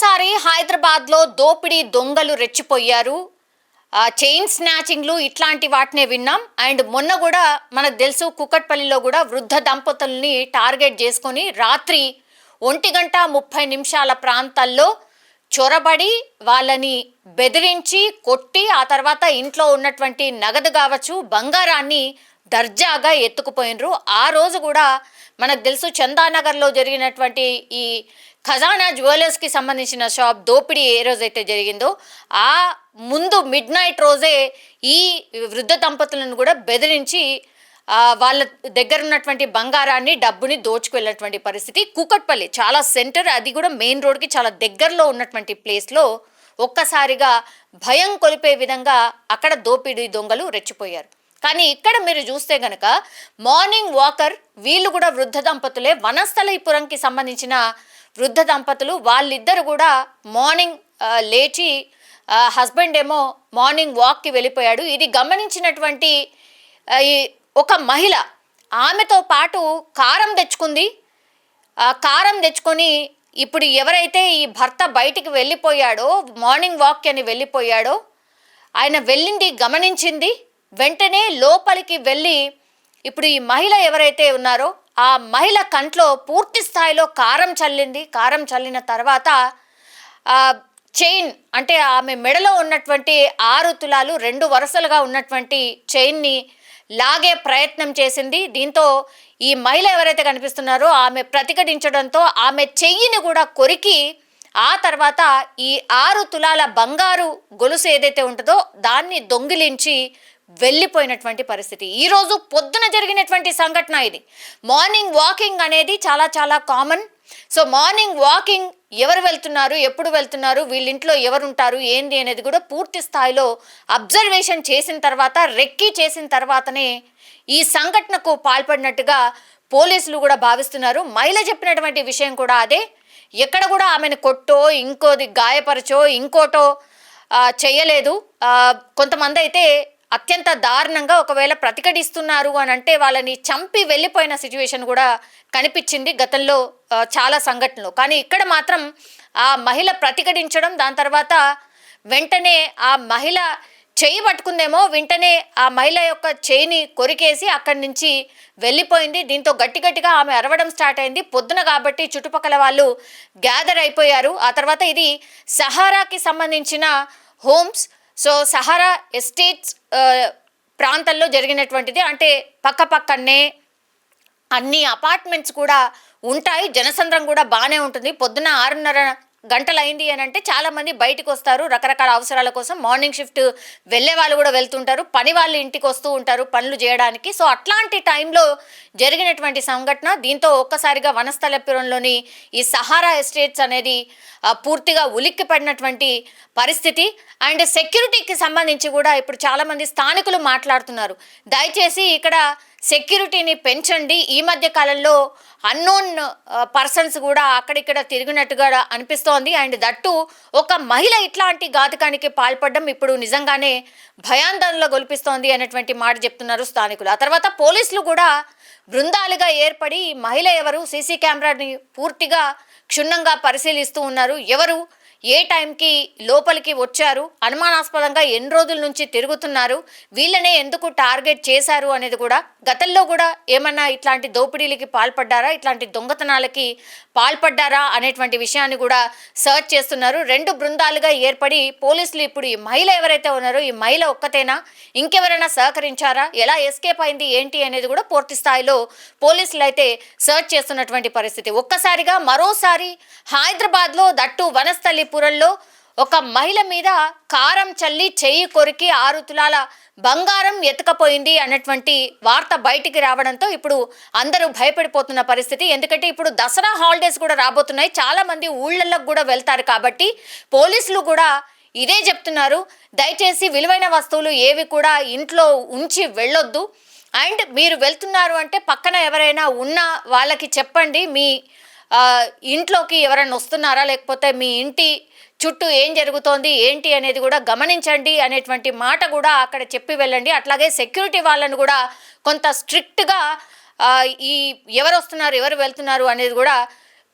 మరోసారి హైదరాబాద్లో దోపిడీ దొంగలు రెచ్చిపోయారు. చైన్ స్నాచింగ్లు ఇట్లాంటి వాటినే విన్నాం. అండ్ మొన్న కూడా మనకు తెలుసు కుక్కట్పల్లిలో కూడా వృద్ధ దంపతుల్ని టార్గెట్ చేసుకొని రాత్రి ఒంటి గంట ముప్పై నిమిషాల ప్రాంతాల్లో చొరబడి వాళ్ళని బెదిరించి కొట్టి ఆ తర్వాత ఇంట్లో ఉన్నటువంటి నగదు కావచ్చు బంగారాన్ని దర్జాగా ఎత్తుకుపోయినరు. ఆ రోజు కూడా మనకు తెలుసు చందానగర్లో జరిగినటువంటి ఈ ఖజానా జ్యువెలర్స్కి సంబంధించిన షాప్ దోపిడీ ఏ రోజైతే జరిగిందో ఆ ముందు మిడ్ నైట్ రోజే ఈ వృద్ధ దంపతులను కూడా బెదిరించి వాళ్ళ దగ్గర ఉన్నటువంటి బంగారాన్ని డబ్బుని దోచుకువెళ్ళినటువంటి పరిస్థితి. కూకట్పల్లి చాలా సెంటర్ అది కూడా మెయిన్ రోడ్కి చాలా దగ్గరలో ఉన్నటువంటి ప్లేస్లో ఒక్కసారిగా భయం కొలిపే విధంగా అక్కడ దోపిడీ దొంగలు రెచ్చిపోయారు. కానీ ఇక్కడ మీరు చూస్తే గనక మార్నింగ్ వాకర్ వీళ్ళు కూడా వృద్ధ దంపతులే. వనస్థలైపురంకి సంబంధించిన వృద్ధ దంపతులు. వాళ్ళిద్దరు కూడా మార్నింగ్ లేచి హస్బెండ్ ఏమో మార్నింగ్ వాక్కి వెళ్ళిపోయాడు. ఇది గమనించినటువంటి ఈ ఒక మహిళ ఆమెతో పాటు కారం తెచ్చుకుంది. కారం తెచ్చుకొని ఇప్పుడు ఎవరైతే ఈ భర్త బయటికి వెళ్ళిపోయాడో మార్నింగ్ వాక్ అని వెళ్ళిపోయాడో ఆయన వెళ్ళింది గమనించింది. వెంటనే లోపలికి వెళ్ళి ఇప్పుడు ఈ మహిళ ఎవరైతే ఉన్నారో ఆ మహిళ కంట్లో పూర్తి స్థాయిలో కారం చల్లింది. కారం చల్లిన తర్వాత చైన్ అంటే ఆమె మెడలో ఉన్నటువంటి ఆరు తులాలు రెండు వరుసలుగా ఉన్నటువంటి చైన్ని లాగే ప్రయత్నం చేసింది. దీంతో ఈ మహిళ ఎవరైతే కనిపిస్తున్నారో ఆమె ప్రతిఘటించడంతో ఆమె చెయ్యిని కూడా కొరికి ఆ తర్వాత ఈ ఆరు తులాల బంగారు గొలుసు ఏదైతే ఉంటుందో దాన్ని దొంగిలించి వెళ్ళిపోయినటువంటి పరిస్థితి. ఈరోజు పొద్దున జరిగినటువంటి సంఘటన ఇది. మార్నింగ్ వాకింగ్ అనేది చాలా చాలా కామన్. సో మార్నింగ్ వాకింగ్ ఎవరు వెళ్తున్నారు ఎప్పుడు వెళ్తున్నారు వీళ్ళింట్లో ఎవరు ఉంటారు ఏంది అనేది కూడా పూర్తి స్థాయిలో అబ్జర్వేషన్ చేసిన తర్వాత రెక్కీ చేసిన తర్వాతనే ఈ సంఘటనకు పాల్పడినట్టుగా పోలీసులు కూడా భావిస్తున్నారు. మహిళ చెప్పినటువంటి విషయం కూడా అదే. ఎక్కడ కూడా ఆమెను కొట్టో ఇంకోది గాయపరచో ఇంకోటో చేయలేదు. కొంతమంది అయితే అత్యంత దారుణంగా ఒకవేళ ప్రతిఘటిస్తున్నారు అని అంటే వాళ్ళని చంపి వెళ్ళిపోయిన సిచ్యువేషన్ కూడా కనిపించింది గతంలో చాలా సంఘటనలు. కానీ ఇక్కడ మాత్రం ఆ మహిళ ప్రతిఘటించడం దాని తర్వాత వెంటనే ఆ మహిళ చేయి పట్టుకుందేమో వెంటనే ఆ మహిళ యొక్క చేయిని కొరికేసి అక్కడి నుంచి వెళ్ళిపోయింది. దీంతో గట్టి గట్టిగా ఆమె అరవడం స్టార్ట్ అయింది. పొద్దున కాబట్టి చుట్టుపక్కల వాళ్ళు గ్యాదర్ అయిపోయారు. ఆ తర్వాత ఇది సహారాకి సంబంధించిన హోమ్స్ సో సహారా ఎస్టేట్స్ ప్రాంతంలో జరిగినటువంటిది. అంటే పక్క పక్కనే అన్ని అపార్ట్మెంట్స్ కూడా ఉంటాయి. జనసంద్రం కూడా బాగానే ఉంటుంది. పొద్దున ఆరున్నర గంటలైంది అని అంటే చాలామంది బయటకు వస్తారు రకరకాల అవసరాల కోసం. మార్నింగ్ షిఫ్ట్ వెళ్ళే వాళ్ళు కూడా వెళ్తుంటారు పని వాళ్ళు ఇంటికి వస్తూ ఉంటారు పనులు చేయడానికి. సో అట్లాంటి టైంలో జరిగినటువంటి సంఘటన దీంతో ఒక్కసారిగా వనస్థలపురంలోని ఈ సహారా ఎస్టేట్స్ అనేది పూర్తిగా ఉలిక్కి పడినటువంటి పరిస్థితి. అండ్ సెక్యూరిటీకి సంబంధించి కూడా ఇప్పుడు చాలామంది స్థానికులు మాట్లాడుతున్నారు. దయచేసి ఇక్కడ సెక్యూరిటీని పెంచండి. ఈ మధ్య కాలంలో అన్నోన్ పర్సన్స్ uh, కూడా అక్కడిక్కడ తిరిగినట్టుగా అనిపిస్తోంది. అండ్ దట్టు ఒక మహిళ ఇట్లాంటి ఘాతకానికి పాల్పడడం ఇప్పుడు నిజంగానే భయాందోళనలో గొలిపిస్తోంది అనేటువంటి మాట చెప్తున్నారు స్థానికులు. ఆ తర్వాత పోలీసులు కూడా బృందాలుగా ఏర్పడి మహిళ ఎవరు సీసీ కెమెరాని పూర్తిగా క్షుణ్ణంగా పరిశీలిస్తూ ఉన్నారు. ఎవరు ఏ టైంకి లోపలికి వచ్చారు? అనుమానాస్పదంగా ఎన్ని రోజుల నుంచి తిరుగుతున్నారు? వీళ్ళనే ఎందుకు టార్గెట్ చేశారు అనేది కూడా గతంలో కూడా ఏమన్నా ఇట్లాంటి దోపిడీలకి పాల్పడ్డారా? ఇట్లాంటి దొంగతనాలకి పాల్పడ్డారా అనేటువంటి విషయాన్ని కూడా సర్చ్ చేస్తున్నారు. రెండు బృందాలుగా ఏర్పడి పోలీసులు ఇప్పుడు ఈ మహిళ ఎవరైతే ఉన్నారో ఈ మహిళ ఒక్కతేనా? ఇంకెవరైనా సహకరించారా? ఎలా ఎస్కేప్ అయింది? ఏంటి అనేది కూడా పూర్తి స్థాయిలో పోలీసులు అయితే సర్చ్ చేస్తున్నటువంటి పరిస్థితి. ఒక్కసారిగా మరోసారి హైదరాబాద్లో దట్టు వనస్థలి వనస్థలిపురంలో ఒక మహిళ మీద కారం చల్లి చెయ్యి కొరికి ఆరు తులాల బంగారం ఎత్తుకపోయింది అన్నటువంటి వార్త బయటికి రావడంతో ఇప్పుడు అందరూ భయపడిపోతున్న పరిస్థితి. ఎందుకంటే ఇప్పుడు దసరా హాలిడేస్ కూడా రాబోతున్నాయి. చాలామంది ఊళ్ళల్లో కూడా వెళ్తారు కాబట్టి పోలీసులు కూడా ఇదే చెప్తున్నారు. దయచేసి విలువైన వస్తువులు ఏవి కూడా ఇంట్లో ఉంచి వెళ్ళొద్దు. అండ్ మీరు వెళ్తున్నారు అంటే పక్కన ఎవరైనా ఉన్నా వాళ్ళకి చెప్పండి. మీ ఇంట్లోకి ఎవరైనా వస్తున్నారా? లేకపోతే మీ ఇంటి చుట్టూ ఏం జరుగుతోంది? ఏంటి అనేది కూడా గమనించండి అనేటువంటి మాట కూడా అక్కడ చెప్పి వెళ్ళండి. అట్లాగే సెక్యూరిటీ వాళ్ళను కూడా కొంత స్ట్రిక్ట్గా ఈ ఎవరు వస్తున్నారు ఎవరు వెళ్తున్నారు అనేది కూడా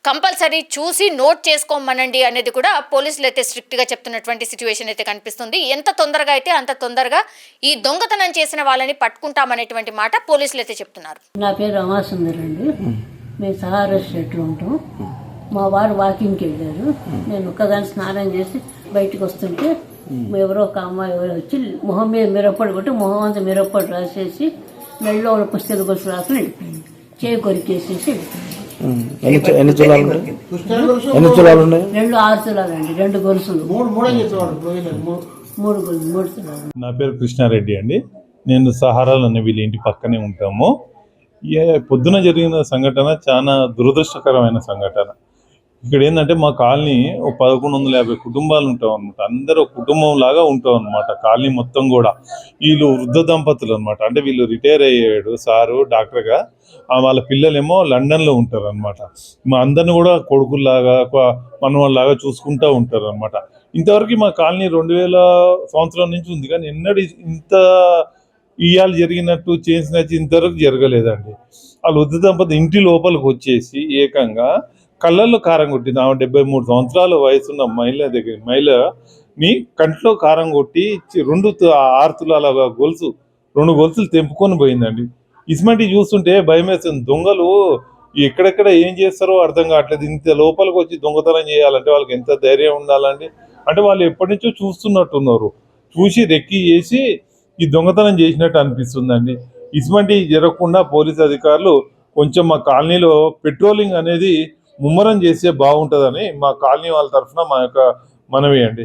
కంపల్సరీ చూసి నోట్ చేసుకోమనండి అనేది కూడా పోలీసులు అయితే స్ట్రిక్ట్గా చెప్తున్నటువంటి సిచ్యువేషన్ అయితే కనిపిస్తుంది. ఎంత తొందరగా అయితే అంత తొందరగా ఈ దొంగతనం చేసిన వాళ్ళని పట్టుకుంటామనేటువంటి మాట పోలీసులు అయితే చెప్తున్నారు. నా పేరు రమాసుందర్ అండి మేము సహారా స్ట్రీట్లో ఉంటాం మా వారు వాకింగ్కి వెళ్ళారు. నేను ఒక్కదాన్ని స్నానం చేసి బయటకు వస్తుంటే ఎవరో ఒక అమ్మాయి ఎవరో వచ్చి మొహం మీద మిరప్పడి కొట్టి మొహం అంతా మిరప్పడి రాసేసి మెళ్ళో ఉన్న పుస్తక గొలుసు రాసుకుని వెళ్ళిపోయింది. చేయి కొరికేసేసి వెళ్ళిపోయింది. ఎన్ని తులాలు ఉన్నాయి? రెండు ఆరు రెండు గొలుసులు. మూడు మూడే చెప్పేవాడు పోయిన మూడు మూడు గొలుసు మూడు తులాలు. నా పేరు కృష్ణారెడ్డి అండి. నేను సహారాలు అనే వీళ్ళ ఇంటి పక్కనే ఉంటాము. ఏ పొద్దున జరిగిన సంఘటన చాలా దురదృష్టకరమైన సంఘటన. ఇక్కడ ఏంటంటే మా కాలనీ ఒక పదకొండు వందల యాభై కుటుంబాలు ఉంటాం అనమాట అందరూ ఒక కుటుంబం లాగా ఉంటాం అనమాట కాలనీ మొత్తం కూడా. వీళ్ళు వృద్ధ దంపతులు అనమాట అంటే వీళ్ళు రిటైర్ అయ్యాడు సారు డాక్టర్గా. ఆ వాళ్ళ పిల్లలేమో లండన్లో ఉంటారు అనమాట మా అందరిని కూడా కొడుకుల్లాగా మనవాళ్ళలాగా చూసుకుంటూ ఉంటారు అనమాట ఇంతవరకు మా కాలనీ రెండు వేల సంవత్సరం నుంచి ఉంది. కానీ ఎన్నడూ ఇంత ఇవాళ జరిగినట్టు చేసినట్టు ఇంతవరకు జరగలేదండి. వాళ్ళు వృద్ధ దంపతి ఇంటి లోపలికి వచ్చేసి ఏకంగా కళ్ళల్లో కారం కొట్టింది. ఆమె డెబ్బై మూడు సంవత్సరాల వయసున్న మహిళ దగ్గర మహిళని కంట్లో కారం కొట్టి రెండు ఆర్తులాల గొలుసు రెండు గొలుసులు తెంపుకొని పోయిందండి. ఇసుమంటి చూస్తుంటే భయం వేస్తుంది. దొంగలు ఎక్కడెక్కడ ఏం చేస్తారో అర్థం కావట్లేదు. ఇంత లోపలికి వచ్చి దొంగతనం చేయాలంటే వాళ్ళకి ఎంత ధైర్యం ఉండాలండి? అంటే వాళ్ళు ఎప్పటి నుంచో చూస్తున్నట్టున్నారు. చూసి రెక్కి చేసి ఈ దొంగతనం చేసినట్టు అనిపిస్తుందండి. ఇటువంటి జరగకుండా పోలీస్ అధికారులు కొంచెం మా కాలనీలో పెట్రోలింగ్ అనేది ముమ్మరం చేస్తే బాగుంటుందని మా కాలనీ వాళ్ళ తరఫున మా యొక్క మనవి అండి.